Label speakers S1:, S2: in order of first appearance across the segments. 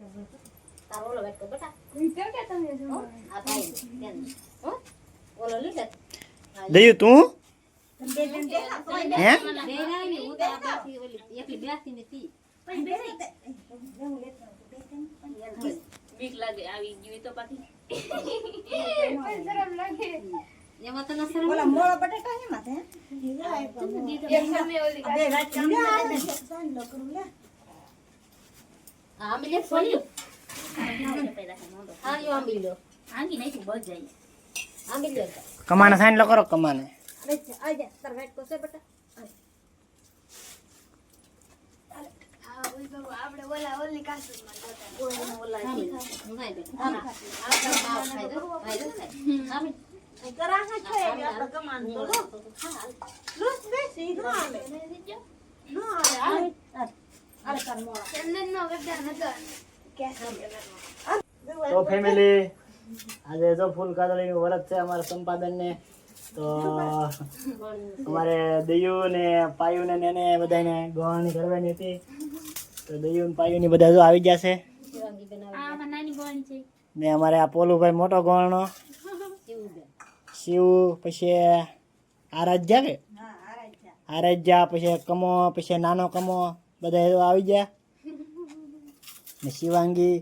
S1: તારો ઓલો વાટકો બેટા
S2: કે તમે જો
S1: આ ભાઈ હો? ઓલો લીધે
S3: દયું તું? હે?
S4: બીક લાગે આવી ગયું તો પાછી.
S2: શરમ લાગે.
S1: એમાં તો નસર
S5: ઓલા મોળો બટેટા હે? માથે
S2: એક સામે ઓલી
S5: બે વાત કામ કરે સાન લે.
S1: આ મિલે ફોલ્યું
S4: પેદા થાય મોઢો.
S1: આ યો આંબી
S4: આંગી નાખ્યું બસ જાય
S1: આંબી લ્યો.
S3: કમાને સાઈન લો કરો કમાને.
S5: અરે આ જા તાર વેટ કોસે બેટા?
S2: આ આપણે ઓલા ઓલી કાસુમાં જતા
S1: ઓલા ઓલા નહીં
S5: કરા હા છે આપણે કમાન તો લો લુસ બેસી નો આવે નો આવે આવે અરે તાર મોળા
S2: ચંદન નો ગદ્દાર હતો
S3: તો ફેમિલી આજે જો ફૂલ કાદળીનું વરત છે અમારા સંપાદન ને તો અમારે દયુ ને પાયુ ને એને બધાને ગોળણી કરવાની હતી. તો દયુ ને પાયુ ની બધા જો આવી
S4: ગોળી છે.
S3: ને અમારે આ પોલુભાઈ મોટો ગોળનો શિવ પછી આરાધ્યા કે? આરાધ્યા પછી કમો પછી નાનો કમો. બધા એ આવી ગયા ને શિવાંગી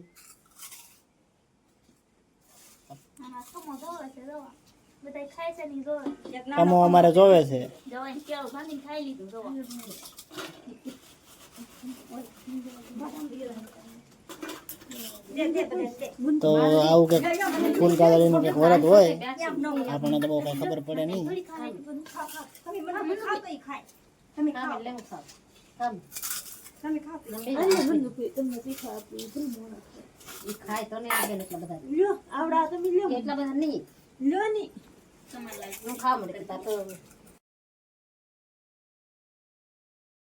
S4: કમો
S3: અમારે જોવે છે તો આવું કંઈક ફૂલ કાદળીનું કંઈક વરત હોય આપણને તો બહુ કઈ ખબર પડે નહીં
S5: તમે ખાવ ખાય
S1: તો નહીં આવે એટલા બધા.
S5: લ્યો આવડા તમે લ્યો.
S1: એટલા બધા નહીં.
S5: લ્યો ની.
S4: લાગે
S1: હું ખાવા મળે તો